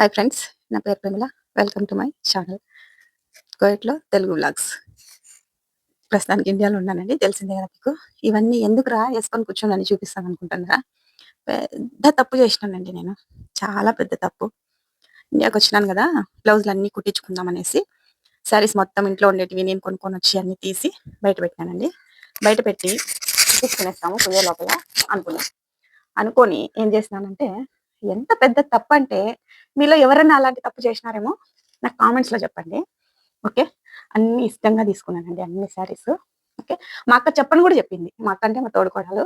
Hi friends నా పేరు Pramila welcome to my channel కోయట్లో Telugu vlogs ప్రస్తుతానికి ఇండియాలో ఉన్నానండి. తెలిసిందే కదా మీకు. ఇవన్నీ ఎందుకురా వేసుకొని కూర్చోనని చూపిస్తాను అనుకుంటున్నారా? పెద్ద తప్పు చేసినానండి నేను. చాలా పెద్ద తప్పు. ఇండియాకి వచ్చినాను కదా బ్లౌజులు అన్నీ కుట్టించుకుందాం అనేసి. శారీస్ మొత్తం ఇంట్లో ఉండేటివి నేను కొనుక్కొని వచ్చి అన్ని తీసి బయట పెట్టినానండి. బయట పెట్టి కుట్టించుకునేస్తాము కుయ్య లోపల అనుకున్నాను అనుకొని ఏం చేసినానంటే ఎంత పెద్ద తప్పు అంటే మీలో ఎవరైనా అలాంటి తప్పు చేసినారేమో నాకు కామెంట్స్లో చెప్పండి. ఓకే? అన్ని ఇష్టంగా తీసుకున్నానండి అన్ని శారీస్ ఓకే? మా అక్క చెప్పని కూడా చెప్పింది. మా అక్క అంటే మా తోడుకోడలు.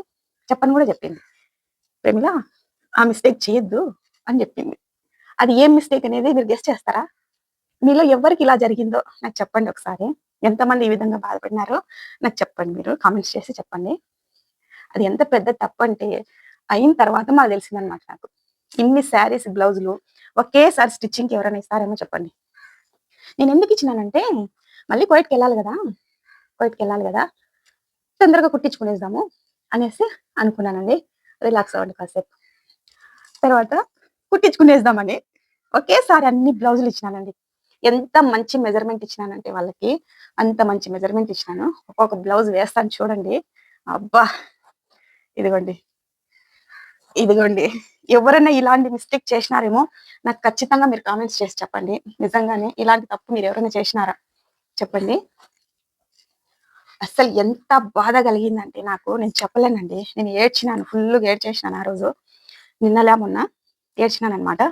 చెప్పని కూడా చెప్పింది. ప్రేమిల ఆ మిస్టేక్ చేయొద్దు అని చెప్పింది. అది ఏం మిస్టేక్ అనేది మీరు గెస్ట్ చేస్తారా? మీలో ఎవరికి ఇలా జరిగిందో నాకు చెప్పండి ఒకసారి. ఎంతమంది ఈ విధంగా బాధపడినారో నాకు చెప్పండి మీరు. కామెంట్స్ చేసి చెప్పండి. అది ఎంత పెద్ద తప్పు అంటే అయిన తర్వాత మాకు తెలిసిందనమాట నాకు. ఇన్ని శారీస్ బ్లౌజులు ఒకేసారి స్టిచ్చింగ్ ఎవరైనా ఇస్తారేమో చెప్పండి. నేను ఎందుకు ఇచ్చినానంటే మళ్ళీ కోయిట్కి వెళ్ళాలి కదా కోయిట్కి వెళ్ళాలి కదా తొందరగా కుట్టించుకునేద్దాము అనేసి అనుకున్నానండి. రిలాక్స్ అవ్వండి కాసేపు. తర్వాత కుట్టించుకునేద్దామని ఒకేసారి అన్ని బ్లౌజులు ఇచ్చినానండి. ఎంత మంచి మెజర్మెంట్ ఇచ్చినానంటే వాళ్ళకి అంత మంచి మెజర్మెంట్ ఇచ్చినాను. ఒక్కొక్క బ్లౌజ్ వేస్తాను చూడండి. అబ్బా! ఇదిగోండి. ఇదిగోండి. ఎవరైనా ఇలాంటి మిస్టేక్ చేసినారేమో నాకు ఖచ్చితంగా మీరు కామెంట్స్ చేసి చెప్పండి. నిజంగానే ఇలాంటి తప్పు మీరు ఎవరైనా చేసినారా? చెప్పండి. అసలు ఎంత బాధ కలిగిందంటే నాకు నేను చెప్పలేనండి. నేను ఏడ్చినాను ఫుల్గా ఏడ్చేసినాను ఆ రోజు. నిన్నలే మొన్న ఏడ్చినాను అనమాట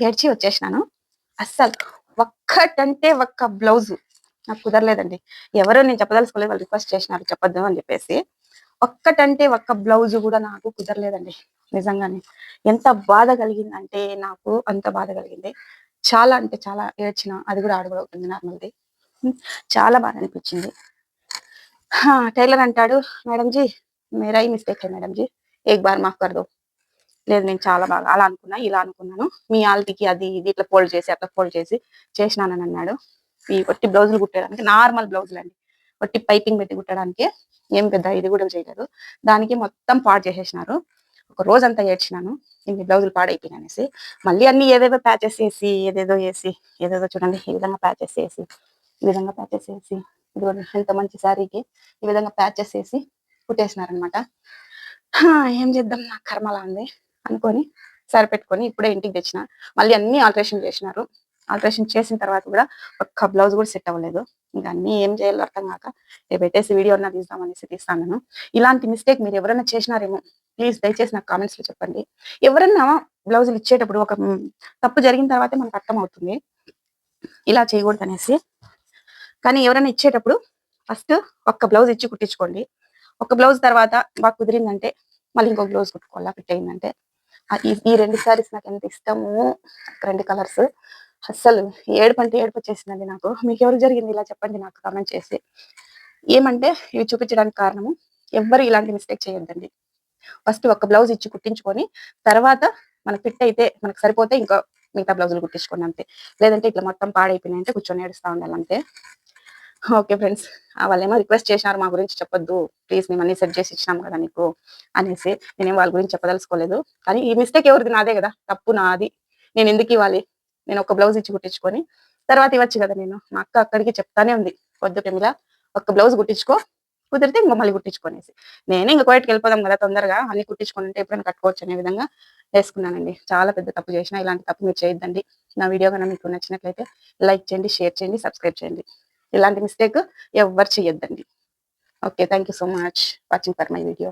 ఏడ్చి వచ్చేసినాను. అస్సలు ఒక్కటంటే ఒక్క బ్లౌజు. నాకు కుదరలేదండి. ఎవరో నేను చెప్పదలుచుకోలేదు వాళ్ళు రిక్వెస్ట్ చేసినారు చెప్పొద్దు అని చెప్పేసి. ఒక్కటంటే ఒక్క బ్లౌజ్ కూడా నాకు కుదరలేదండి నిజంగానే. ఎంత బాధ కలిగిందంటే నాకు అంత బాధ కలిగింది. చాలా అంటే చాలా ఏడ్చిన అది కూడా ఆడగలుగుతుంది అవుతుంది నార్మల్ది. చాలా బాధ అనిపించింది. టైలర్ అంటాడు మేడం జీ మేరా మిస్టేక్ మేడం జీ ఏక్ బార్ మాఫ్ కర్దో లేదు నేను చాలా బాగా అలా అనుకున్నా ఇలా అనుకున్నాను. మీ ఆల్తీకి అది ఇది ఇట్లా ఫోల్డ్ చేసి అట్లా ఫోల్డ్ చేసి చేసినానని అన్నాడు. ఈ కొట్టి బ్లౌజులు కుట్టేదానికి నార్మల్ బ్లౌజులు అండి ఒట్టి పైపింగ్ పెట్టి కుట్టడానికి ఏం పెద్ద ఇది కూడా చేయలేదు. దానికి మొత్తం పాడు చేసేసినారు. ఒక రోజంతా ఏడ్చినాను. ఇన్ని బ్లౌజులు పాడైపోయినా అనేసి. మళ్ళీ అన్ని ఏదేదో ప్యాచెస్ వేసి ఏదేదో వేసి ఏదేదో చూడండి ఈ విధంగా ప్యాచెస్ వేసి ఈ విధంగా ప్యాచెస్ వేసి ఇదిగోండి ఎంత మంచి శారీకి ఈ విధంగా ప్యాచెస్ వేసి కుట్టేసినారనమాట ఏం చేద్దాం నాకు కర్మలా ఉంది అనుకొని సరిపెట్టుకొని ఇప్పుడే ఇంటికి తెచ్చిన. మళ్ళీ అన్ని ఆల్టరేషన్ చేసినారు. ఆల్టరేషన్ చేసిన తర్వాత కూడా ఒక్క బ్లౌజ్ కూడా సెట్ అవ్వలేదు. ఇంకా అన్ని ఏం చేయాలో అర్థం కాక పెట్టేసి వీడియో అన్నా తీద్దామనేసి తీస్తాను ఇలాంటి మిస్టేక్ మీరు ఎవరైనా చేసినారేమో ప్లీజ్ దయచేసి నాకు కామెంట్స్లో చెప్పండి. ఎవరన్నా బ్లౌజులు ఇచ్చేటప్పుడు ఒక తప్పు జరిగిన తర్వాతే మనకు అర్థం అవుతుంది ఇలా చేయకూడదు అనేసి. కానీ ఎవరైనా ఇచ్చేటప్పుడు ఫస్ట్ ఒక్క బ్లౌజ్ ఇచ్చి కుట్టించుకోండి. ఒక బ్లౌజ్ తర్వాత బాగా కుదిరిందంటే మళ్ళీ ఇంకొక బ్లౌజ్ కుట్టుకోవాలా ఫిట్ అయిందంటే. ఈ రెండు సారీస్ నాకు ఎంత ఇష్టము రెండు కలర్స్. అస్సలు ఏడుపు అంటే ఏడుపు వచ్చేసిందండి నాకు. మీకు ఎవరు జరిగింది ఇలా చెప్పండి నాకు కామెంట్ చేసి. ఏమంటే ఇవి చూపించడానికి కారణము ఎవ్వరు ఇలాంటి మిస్టేక్ చేయొద్దండి. ఫస్ట్ ఒక బ్లౌజ్ ఇచ్చి కుట్టించుకొని తర్వాత మనకు ఫిట్ అయితే మనకు సరిపోతే ఇంకా మిగతా బ్లౌజులు కుట్టించుకోండి అంతే. లేదంటే ఇట్లా మొత్తం పాడైపోయినాయంటే కూర్చొని ఏడుస్తా ఉండాలి అంతే. ఓకే ఫ్రెండ్స్ వాళ్ళేమో రిక్వెస్ట్ చేసినారు మా గురించి చెప్పొద్దు ప్లీజ్ మేము అన్ని సెట్ చేసి ఇచ్చినాం కదా నీకు అనేసి నేనేం వాళ్ళ గురించి చెప్పదలుచుకోలేదు. కానీ ఈ మిస్టేక్ ఎవరిది? నాదే కదా తప్పు నాది. నేను ఎందుకు ఇవ్వాలి? నేను ఒక బ్లౌజ్ ఇచ్చి కుట్టించుకొని తర్వాత ఇవ్వచ్చు కదా నేను. మా అక్క అక్కడికి చెప్తానే ఉంది వద్దు టెమిలా ఒక బ్లౌజ్ కుట్టించుకో కుదిరితే ఇంకో మళ్ళీ కుట్టించుకొనేసి. నేనే ఇంకా కోయట్కి వెళ్ళిపోదాం కదా తొందరగా అన్ని కుట్టించుకుని ఉంటే ఎప్పుడైనా కట్టుకోవచ్చు అనే విధంగా వేసుకున్నానండి. చాలా పెద్ద తప్పు చేసిన ఇలాంటి తప్పు మీరు చేయొద్దండి. నా వీడియో కన్నా మీకు నచ్చినట్లయితే లైక్ చేయండి షేర్ చేయండి సబ్స్క్రైబ్ చేయండి. ఇలాంటి మిస్టేక్ ఎవరు చేయొద్దండి. Okay thank so much. Watching for my video.